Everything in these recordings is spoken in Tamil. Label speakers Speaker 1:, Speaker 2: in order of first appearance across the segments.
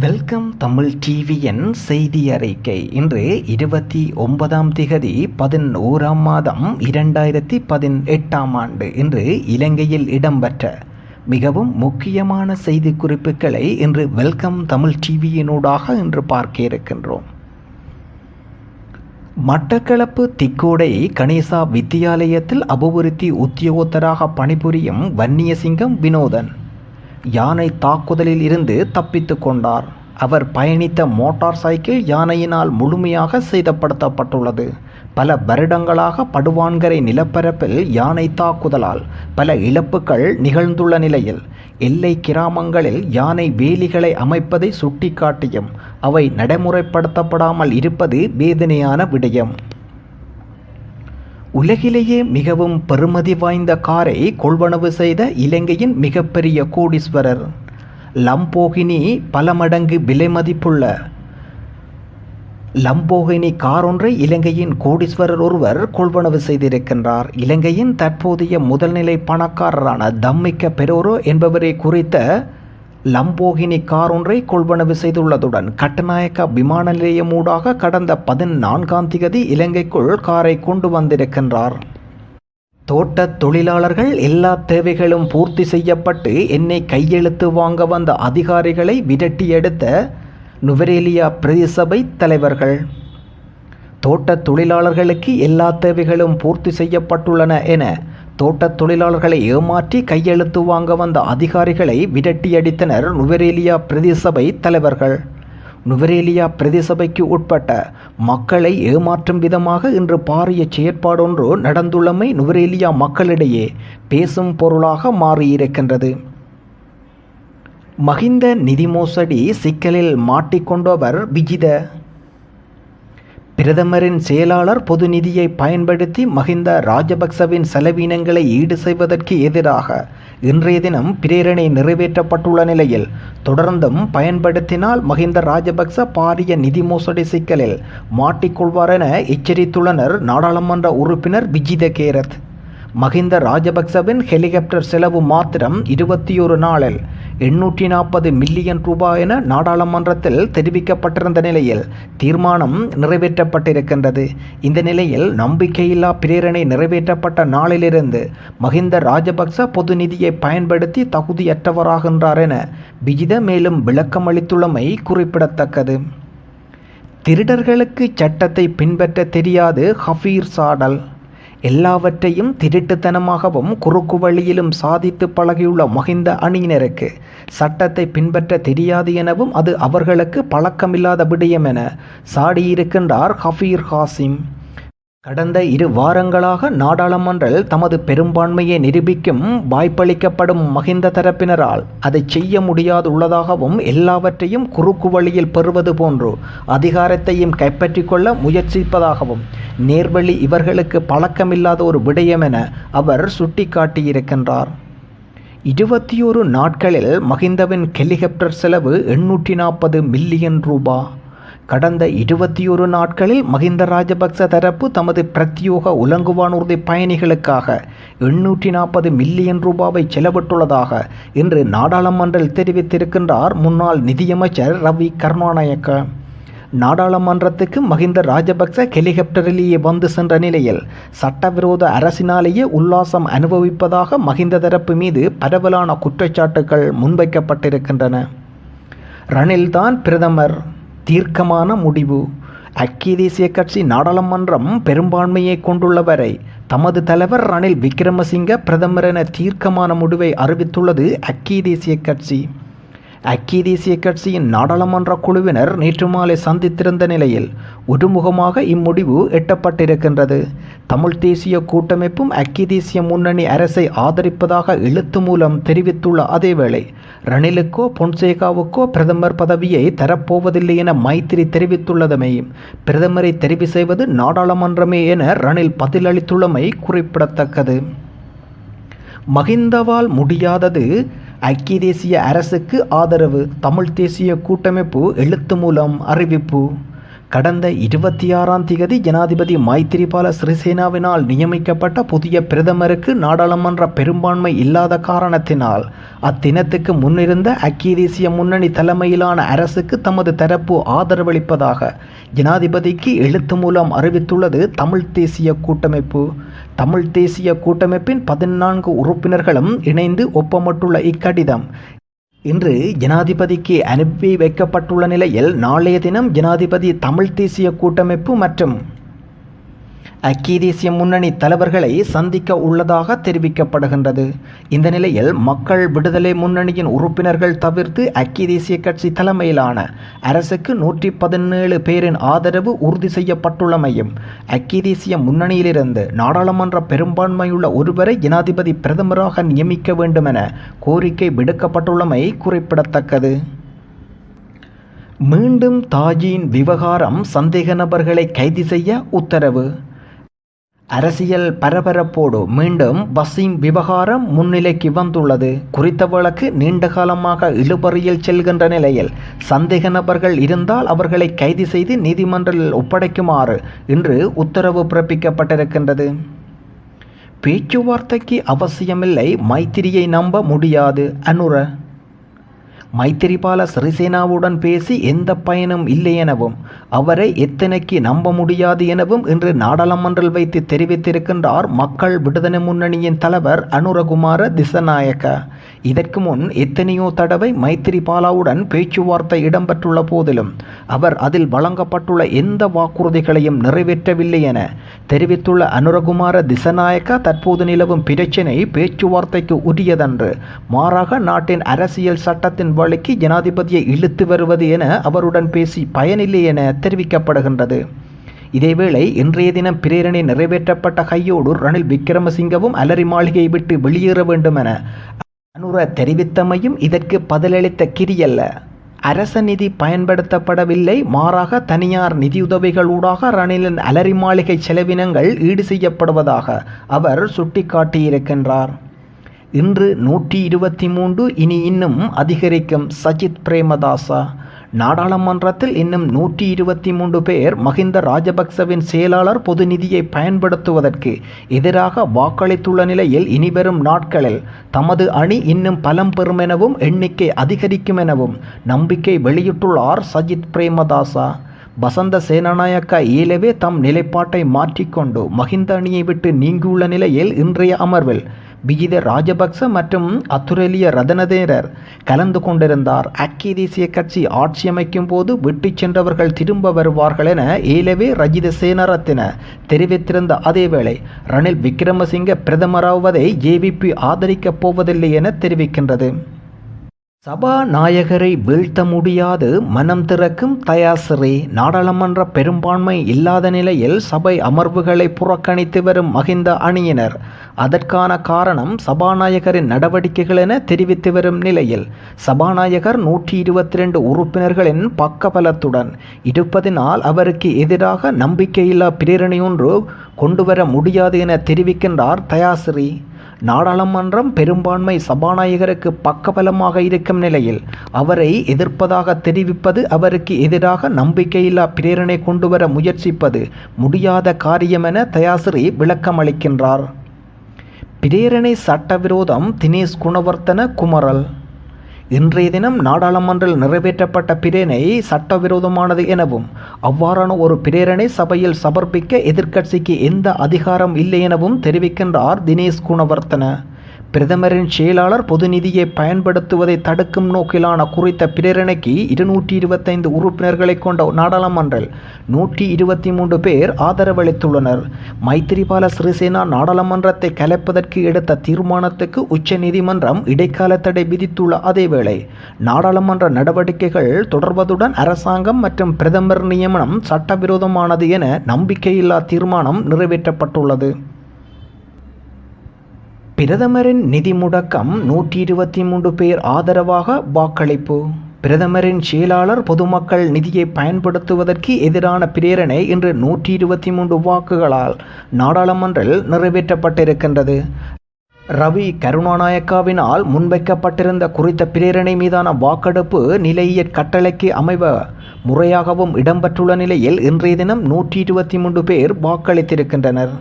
Speaker 1: வெல்கம் தமிழ் டிவியின் செய்தி அறிக்கை. இன்று இருபத்தி ஒன்பதாம் திகதி பதினோராம் மாதம் இரண்டாயிரத்தி பதினெட்டாம் ஆண்டு இன்று இலங்கையில் இடம்பெற்ற. மிகவும் முக்கியமான செய்தி குறிப்புகளை இன்று வெல்கம் தமிழ் டிவியினூடாக இன்று பார்க்க இருக்கின்றோம் மட்டக்களப்பு திக்கோடை கணேசா வித்தியாலயத்தில் அபிவிருத்தி உத்தியோகத்தராக பணிபுரியும் வன்னியசிங்கம் வினோதன். யானை தாக்குதலில் இருந்து தப்பித்து கொண்டார். அவர் பயணித்த மோட்டார் சைக்கிள் யானையினால் முழுமையாக சேதப்படுத்தப்பட்டுள்ளது. பல வருடங்களாக படுவான்கரை நிலப்பரப்பில் யானை தாக்குதலால் பல இழப்புகள் நிகழ்ந்துள்ள நிலையில் எல்லை கிராமங்களில் யானை வேலிகளை அமைப்பதை சுட்டிக்காட்டியும் அவை நடைமுறைப்படுத்தப்படாமல் இருப்பது வேதனையான விடயம். உலகிலேயே மிகவும் பெருமதி வாய்ந்த காரை கொள்வனவு செய்த இலங்கையின் மிகப்பெரிய கோடீஸ்வரர். லம்போகினி பல மடங்கு விலை மதிப்புள்ள லம்போகினி கார் ஒன்றை இலங்கையின் கோடீஸ்வரர் ஒருவர் கொள்வனவு செய்திருக்கின்றார். இலங்கையின் தற்போதைய முதல்நிலை பணக்காரரான தம்மிக்க பெரோரோ என்பவரை குறித்த லம்போகினி கார் ஒன்றை கொள்வனவு செய்துள்ளதுடன் கட்டநாயக்க விமான நிலையமூடாக கடந்த பதினான்காம் திகதி இலங்கைக்குள் காரை கொண்டு வந்திருக்கின்றார். தோட்ட தொழிலாளர்கள் எல்லா தேவைகளும் பூர்த்தி செய்யப்பட்டு என்னை கையெழுத்து வாங்க வந்த அதிகாரிகளை விரட்டி எடுத்த நுவரேலியா பிரதிசபை தலைவர்கள். தோட்ட தொழிலாளர்களுக்கு எல்லா தேவைகளும் பூர்த்தி செய்யப்பட்டுள்ளன என தோட்டத் தொழிலாளர்களை ஏமாற்றி கையெழுத்து வாங்க வந்த அதிகாரிகளை விரட்டியடித்தனர் நுவரேலியா பிரதேசபை தலைவர்கள். நுவரேலியா பிரதேசபைக்கு உட்பட்ட மக்களை ஏமாற்றும் விதமாக இன்று பாரிய செயற்பாடொன்று நடந்துள்ளமை நுவரேலியா மக்களிடையே பேசும் பொருளாக மாறியிருக்கின்றது. மகிந்த நிதி மோசடி சிக்கலில் மாட்டிக்கொண்டவர் விஜித. பிரதமரின் செயலாளர் பொது நிதியை பயன்படுத்தி மஹிந்த ராஜபக்சவின் செலவினங்களை ஈடு செய்வதற்கு எதிராக இன்றைய தினம் பிரேரணை நிறைவேற்றப்பட்டுள்ள நிலையில் தொடர்ந்தும் பயன்படுத்தினால் மஹிந்த ராஜபக்ச பாரிய நிதி மோசடி சிக்கலில் மாட்டிக்கொள்வார் என எச்சரித்துள்ளனர் நாடாளுமன்ற உறுப்பினர் விஜித கேரத். மஹிந்த ராஜபக்சவின் ஹெலிகாப்டர் செலவு மாத்திரம் இருபத்தி ஒரு நாளில் எண்ணூற்றி நாற்பது மில்லியன் ரூபாய் என நாடாளுமன்றத்தில் தெரிவிக்கப்பட்டிருந்த நிலையில் தீர்மானம் நிறைவேற்றப்பட்டிருக்கின்றது. இந்த நிலையில் நம்பிக்கையில்லா பிரேரணை நிறைவேற்றப்பட்ட நாளிலிருந்து மஹிந்த ராஜபக்ச பொது நிதியை பயன்படுத்தி தகுதியற்றவராகின்றார் என விஜித மேலும் விளக்கமளித்துள்ளமை குறிப்பிடத்தக்கது. திருடர்களுக்கு சட்டத்தை பின்பற்ற தெரியாது ஹஃபீர் சாடல். எல்லாவற்றையும் திருட்டுத்தனமாகவும் குறுக்கு வழியிலும் சாதித்து பழகியுள்ள மகிந்த அணியினருக்கு சட்டத்தை பின்பற்ற தெரியாது எனவும் அது அவர்களுக்கு பழக்கமில்லாத விடயம் என சாடியிருக்கின்றார் ஹஃபீர் ஹாசிம். கடந்த இரு வாரங்களாக நாடாளுமன்றில் தமது பெரும்பான்மையை நிரூபிக்கும் வாய்ப்பளிக்கப்படும் மகிந்த தரப்பினரால் அதை செய்ய முடியாதுள்ளதாகவும் எல்லாவற்றையும் குறுக்கு வழியில் பெறுவது போன்று அதிகாரத்தையும் கைப்பற்றிக் கொள்ள முயற்சிப்பதாகவும் நேர்வழி இவர்களுக்கு பழக்கமில்லாத ஒரு விடயம் என அவர் சுட்டிக்காட்டியிருக்கின்றார். இருபத்தி ஒரு நாட்களில் மகிந்தவின் ஹெலிகாப்டர் செலவு எண்ணூற்றி நாற்பது மில்லியன் ரூபா. கடந்த இருபத்தி ஒரு நாட்களில் மஹிந்த ராஜபக்ச தரப்பு தமது பிரத்யோக உலங்குவானூர்தி பயணிகளுக்காக எண்ணூற்றி நாற்பது மில்லியன் ரூபாவை செலவிட்டுள்ளதாக இன்று நாடாளுமன்றில் தெரிவித்திருக்கின்றார் முன்னாள் நிதியமைச்சர் ரவி கருணாநாயக்க. நாடாளுமன்றத்துக்கு மஹிந்த ராஜபக்ச ஹெலிகாப்டரிலேயே வந்து சென்ற நிலையில் சட்டவிரோத அரசினாலேயே உல்லாசம் அனுபவிப்பதாக மஹிந்த தரப்பு மீது பரவலான குற்றச்சாட்டுகள் முன்வைக்கப்பட்டிருக்கின்றன. ரணில்தான் பிரதமர். தீர்க்கமான முடிவு. ஐக்கிய தேசிய கட்சி நாடாளுமன்றம் பெரும்பான்மையை கொண்டுள்ளவரை தமது தலைவர் ரணில் விக்ரமசிங்க பிரதமர் என தீர்க்கமான முடிவை அறிவித்துள்ளது ஐக்கிய தேசிய கட்சி. ஐக்கிய தேசிய கட்சியின் நாடாளுமன்ற குழுவினர் நேற்று மாலை சந்தித்திருந்த நிலையில் ஒருமுகமாக இம்முடிவு எட்டப்பட்டிருக்கின்றது. தமிழ் தேசிய கூட்டமைப்பும் ஐக்கிய தேசிய முன்னணி அரசை ஆதரிப்பதாக எழுத்து மூலம் தெரிவித்துள்ள அதேவேளை ரணிலுக்கோ பொன்சேகாவுக்கோ பிரதமர் பதவியை தரப்போவதில்லை என மைத்திரி தெரிவித்துள்ளதுமே. பிரதமரை தெரிவு செய்வது நாடாளுமன்றமே என ரணில் பதிலளித்துள்ளமை குறிப்பிடத்தக்கது. மகிந்தவால் முடியாதது ஐக்கிய தேசிய அரசுக்கு ஆதரவு. தமிழ் தேசிய கூட்டமைப்பு எழுத்து மூலம் அறிவிப்பு. கடந்த இருபத்தி ஆறாம் திகதி ஜனாதிபதி மைத்திரிபால சிறிசேனாவினால் நியமிக்கப்பட்ட புதிய பிரதமருக்கு நாடாளுமன்ற பெரும்பான்மை இல்லாத காரணத்தினால் அத்தினத்துக்கு முன்னிருந்த அக்கிய தேசிய முன்னணி தலைமையிலான அரசுக்கு தமது தரப்பு ஆதரவளிப்பதாக ஜனாதிபதிக்கு எழுத்து மூலம் அறிவித்துள்ளது தமிழ் தேசிய கூட்டமைப்பு. தமிழ் தேசிய கூட்டமைப்பின் பதினான்கு உறுப்பினர்களும் இணைந்து ஒப்பமிட்டுள்ள இக்கடிதம் இன்று ஜனாதிபதிக்கு அனுப்பி வைக்கப்பட்டுள்ள நிலையில் நாளைய தினம் ஜனாதிபதி தமிழ் தேசிய கூட்டமைப்பு மற்றும் ஐக்கிய தேசிய முன்னணி தலைவர்களை சந்திக்க உள்ளதாக தெரிவிக்கப்படுகின்றது. இந்த நிலையில் மக்கள் விடுதலை முன்னணியின் உறுப்பினர்கள் தவிர்த்து ஐக்கிய தேசிய கட்சி தலைமையிலான அரசுக்கு நூற்றி பதினேழு பேரின் ஆதரவு உறுதி செய்யப்பட்டுள்ளமையும் ஐக்கிய தேசிய முன்னணியிலிருந்து நாடாளுமன்ற பெரும்பான்மையுள்ள ஒருவரை ஜனாதிபதி பிரதமராக நியமிக்க வேண்டுமென கோரிக்கை விடுக்கப்பட்டுள்ளமை குறிப்பிடத்தக்கது. மீண்டும் தாஜின் விவகாரம் சந்தேக நபர்களை கைது செய்ய உத்தரவு. அரசியல் பரபரப்போடு மீண்டும் வசீம் விவகாரம் முன்னிலைக்கு வந்துள்ளது. குறித்த வழக்கு நீண்ட காலமாக இழுபறியில் செல்கின்ற நிலையில் சந்தேக நபர்கள் இருந்தால் அவர்களை கைது செய்து நீதிமன்றில் ஒப்படைக்குமாறு இன்று உத்தரவு பிறப்பிக்கப்பட்டிருக்கின்றது. பேச்சுவார்த்தைக்கு அவசியமில்லை மைத்திரியை நம்ப முடியாது. அனுர மைத்திரிபால சிறிசேனாவுடன் பேசி எந்த பயனும் இல்லை எனவும் அவரை எத்தனைக்கு நம்ப முடியாது எனவும் இன்று நாடாளுமன்றில் வைத்து தெரிவித்திருக்கின்றார் மக்கள் விடுதலை முன்னணியின் தலைவர் அனுரகுமார திசநாயக்க. இதற்கு முன் எத்தனையோ தடவை மைத்திரிபாலாவுடன் பேச்சுவார்த்தை இடம்பெற்றுள்ள போதிலும் அவர் அதில் வழங்கப்பட்டுள்ள எந்த வாக்குறுதிகளையும் நிறைவேற்றவில்லை என தெரிவித்துள்ள அனுரகுமார திசநாயக்க தற்போது நிலவும் பிரச்சினை பேச்சுவார்த்தைக்கு உரியதன்று. மாறாக நாட்டின் அரசியல் சட்டத்தின் வழிக்கு ஜனாதிபதியை இழுத்து வருவது என அவருடன் பேசி பயனில்லை என தெரிவிக்கப்படுகின்றது. இதேவேளை இன்றைய தினம் பிரேரணை நிறைவேற்றப்பட்ட கையோடு ரணில் விக்ரமசிங்கவும் அலரி மாளிகையை விட்டு வெளியேற வேண்டும் என அனுர தெரிவித்தமையும் இதற்கு பதிலளித்த கிரியல்ல. அரச நிதி பயன்படுத்தப்படவில்லை. மாறாக தனியார் நிதியுதவிகளூடாக ரணிலின் அலரி மாளிகை செலவினங்கள் ஈடு செய்யப்படுவதாக அவர் சுட்டிக்காட்டியிருக்கின்றார். இன்று நூற்றி இருபத்தி மூன்று இனி இன்னும் அதிகரிக்கும் சஜித் பிரேமதாசா. நாடாளுமன்றத்தில் இன்னும் நூற்றி இருபத்தி மூன்று பேர் மஹிந்த ராஜபக்சவின் செயலாளர் பொது நிதியை பயன்படுத்துவதற்கு எதிராக வாக்களித்துள்ள நிலையில் இனிவரும் நாட்களில் தமது அணி இன்னும் பலம் பெறும் எனவும் எண்ணிக்கை அதிகரிக்கும் எனவும் நம்பிக்கை வெளியிட்டுள்ளார் சஜித் பிரேமதாசா. வசந்த சேனநாயக்கா இயலவே தம் நிலைப்பாட்டை மாற்றிக்கொண்டு மஹிந்த அணியை விட்டு நீங்கியுள்ள நிலையில் இன்றைய அமர்வில் விஜித ராஜபக்ச மற்றும் அத்துரேலிய ரதனதேரர் கலந்து கொண்டிருந்தார். ஐக்கிய தேசிய கட்சி ஆட்சி அமைக்கும் போது விட்டு சென்றவர்கள் திரும்ப வருவார்கள் என ஏலவே ரஜித சேனரத்தின தெரிவித்திருந்த அதேவேளை ரணில் விக்ரமசிங்க பிரதமராவதை ஜேவிபி ஆதரிக்கப் போவதில்லை என தெரிவிக்கின்றது. சபாநாயகரை வீழ்த்த முடியாது மனம் திறக்கும் தயாசிரி நாடாளுமன்ற பெரும்பான்மை இல்லாத நிலையில் சபை அமர்வுகளை புறக்கணித்து வரும் மகிந்த அணியினர். அதற்கான காரணம் சபாநாயகரின் நடவடிக்கைகள் என தெரிவித்து வரும் நிலையில் சபாநாயகர் நூற்றி இருபத்தி ரெண்டு உறுப்பினர்களின் பக்கபலத்துடன் இருப்பதினால் அவருக்கு எதிராக நம்பிக்கையில்லா பிரேரணி பிரேரணையொன்று கொண்டுவர முடியாது என தெரிவிக்கின்றார் தயாசிரி நாடாளுமன்றம் பெரும்பான்மை சபாநாயகருக்கு பக்கபலமாக இருக்கும் நிலையில் அவரை எதிர்ப்பதாக தெரிவிப்பது அவருக்கு எதிராக நம்பிக்கையில்லா பிரேரணை கொண்டுவர முயற்சிப்பது முடியாத காரியம் என தயாசிரி விளக்கமளிக்கின்றார். பிரேரணை சட்டவிரோதம் தினேஷ் குணவர்த்தன குமரல் இன்றைய தினம் நாடாளுமன்றில் நிறைவேற்றப்பட்ட பிரேனை சட்டவிரோதமானது எனவும் அவ்வாறான ஒரு பிரேரணை சபையில் சமர்ப்பிக்க எதிர்க்கட்சிக்கு எந்த அதிகாரம் இல்லை எனவும் தெரிவிக்கின்றார் தினேஷ் குணவர்த்தன. பிரதமரின் செயலாளர் பொது நிதியை பயன்படுத்துவதை தடுக்கும் நோக்கிலான குறித்த பிரேரணைக்கு இருநூற்றி இருபத்தைந்து உறுப்பினர்களை கொண்ட நாடாளுமன்றில் நூற்றி இருபத்தி மூன்று பேர் ஆதரவளித்துள்ளனர். மைத்திரிபால சிறிசேனா நாடாளுமன்றத்தை கலைப்பதற்கு எடுத்த தீர்மானத்துக்கு உச்ச நீதிமன்றம் இடைக்கால தடை விதித்துள்ள அதேவேளை நாடாளுமன்ற நடவடிக்கைகள் தொடர்வதுடன் அரசாங்கம் மற்றும் பிரதமர் நியமனம் சட்டவிரோதமானது என நம்பிக்கையில்லா தீர்மானம் நிறைவேற்றப்பட்டுள்ளது. பிரதமரின் நிதி முடக்கம் நூற்றி இருபத்தி மூன்று பேர் ஆதரவாக வாக்களிப்பு. பிரதமரின் செயலாளர் பொதுமக்கள் நிதியை பயன்படுத்துவதற்கு எதிரான பிரேரணை இன்று நூற்றி இருபத்தி மூன்று வாக்குகளால் நாடாளுமன்றில் நிறைவேற்றப்பட்டிருக்கின்றது. ரவி கருணாநாயக்காவினால் முன்வைக்கப்பட்டிருந்த குறித்த பிரேரணை மீதான வாக்கெடுப்பு நிலையியற் கட்டளைக்கு அமைவ முறையாகவும் இடம்பெற்றுள்ள நிலையில் இன்றைய தினம் நூற்றி இருபத்தி மூன்று பேர் வாக்களித்திருக்கின்றனர்.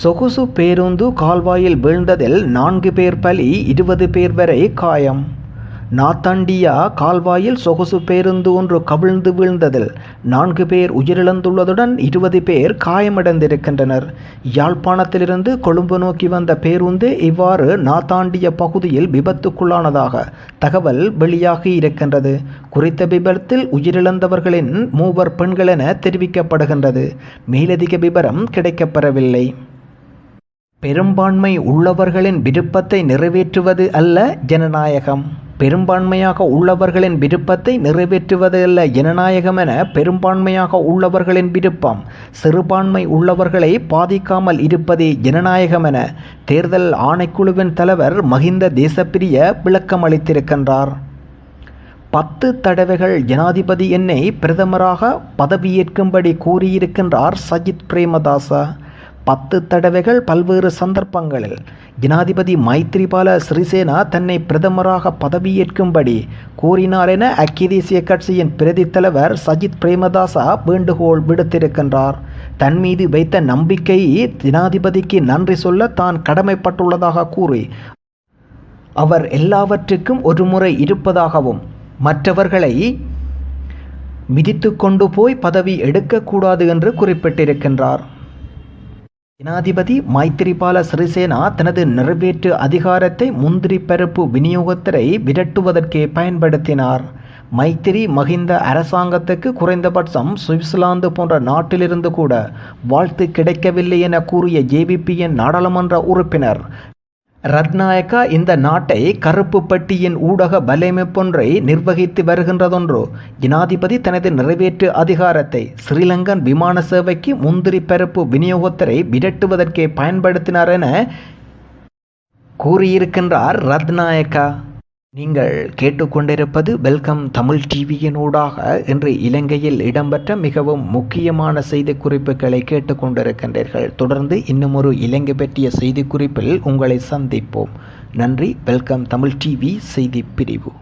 Speaker 1: சொகுசு பேருந்து கால்வாயில் வீழ்ந்ததில் நான்கு பேர் பலி இருபது பேர் வரை காயம். நாத்தாண்டியா கால்வாயில் சொகுசு பேருந்து ஒன்று கவிழ்ந்து வீழ்ந்ததில் நான்கு பேர் உயிரிழந்துள்ளதுடன் இருபது பேர் காயமடைந்திருக்கின்றனர். யாழ்ப்பாணத்திலிருந்து கொழும்பு நோக்கி வந்த பேருந்து இவ்வாறு நாத்தாண்டிய பகுதியில் விபத்துக்குள்ளானதாக தகவல் வெளியாகி இருக்கின்றது. குறித்த விபத்தில் உயிரிழந்தவர்களின் மூவர் பெண்கள் என தெரிவிக்கப்படுகின்றது. மேலதிக விபரம் கிடைக்கப்பெறவில்லை. பெரும்பான்மை உள்ளவர்களின் விருப்பத்தை நிறைவேற்றுவது அல்ல ஜனநாயகம். பெரும்பான்மையாக உள்ளவர்களின் விருப்பத்தை நிறைவேற்றுவது அல்ல ஜனநாயகம் என பெரும்பான்மையாக உள்ளவர்களின் விருப்பம். சிறுபான்மை உள்ளவர்களை பாதிக்காமல் இருப்பதே ஜனநாயகம் என தேர்தல் ஆணைக்குழுவின் தலைவர் மஹிந்த தேசப்பிரிய விளக்கம் அளித்திருக்கின்றார். பத்து தடவைகள் ஜனாதிபதி என்னை பிரதமராக பதவியேற்கும்படி கூறியிருக்கின்றார் சஜித் பிரேமதாசா. பத்து தடவைகள் பல்வேறு சந்தர்ப்பங்களில் ஜனாதிபதி மைத்ரிபால சிறிசேனா தன்னை பிரதமராக பதவியேற்கும்படி கூறினார் என ஐக்கிய தேசிய கட்சியின் பிரதி தலைவர் சஜித் பிரேமதாசா வேண்டுகோள் விடுத்திருக்கின்றார். தன் மீது வைத்த நம்பிக்கை ஜனாதிபதிக்கு நன்றி சொல்ல தான் கடமைப்பட்டுள்ளதாக கூறி அவர் எல்லாவற்றுக்கும் ஒரு முறை இருப்பதாகவும் மற்றவர்களை மிதித்து கொண்டு போய் பதவி எடுக்கக்கூடாது என்று குறிப்பிட்டிருக்கின்றார். ஜனாதிபதி மைத்திரிபால சிறிசேனா தனது நிறைவேற்று அதிகாரத்தை முந்திரி பருப்பு விநியோகத்தரை விரட்டுவதற்கே பயன்படுத்தினார். மைத்திரி மகிந்த அரசாங்கத்துக்கு குறைந்தபட்சம் சுவிட்சர்லாந்து போன்ற நாட்டிலிருந்து கூட வாழ்த்து கிடைக்கவில்லை என கூறிய ஜேவிபியின் நாடாளுமன்ற உறுப்பினர் ரத்நாயக்கா இந்த நாட்டை கருப்பு பட்டியின் ஊடக வலையமைப்பொன்றை நிர்வகித்து வருகின்றதொன்றோ. ஜனாதிபதி தனது நிறைவேற்று அதிகாரத்தை ஸ்ரீலங்கன் விமான சேவைக்கு முந்திரி பரப்பு விநியோகத்தரை விரட்டுவதற்கே பயன்படுத்தினார் என கூறியிருக்கின்றார் ரத்நாயக்கா. நீங்கள் கேட்டுக்கொண்டிருப்பது வெல்கம் தமிழ் டிவியினூடாக இன்று இலங்கையில் இடம்பெற்ற மிகவும் முக்கியமான செய்தி குறிப்புகளை கேட்டுக்கொண்டிருக்கின்றீர்கள். தொடர்ந்து இன்னும் ஒரு இலங்கை பற்றிய செய்தி குறிப்பில் உங்களை சந்திப்போம். நன்றி. வெல்கம் தமிழ் டிவி செய்தி பிரிவு.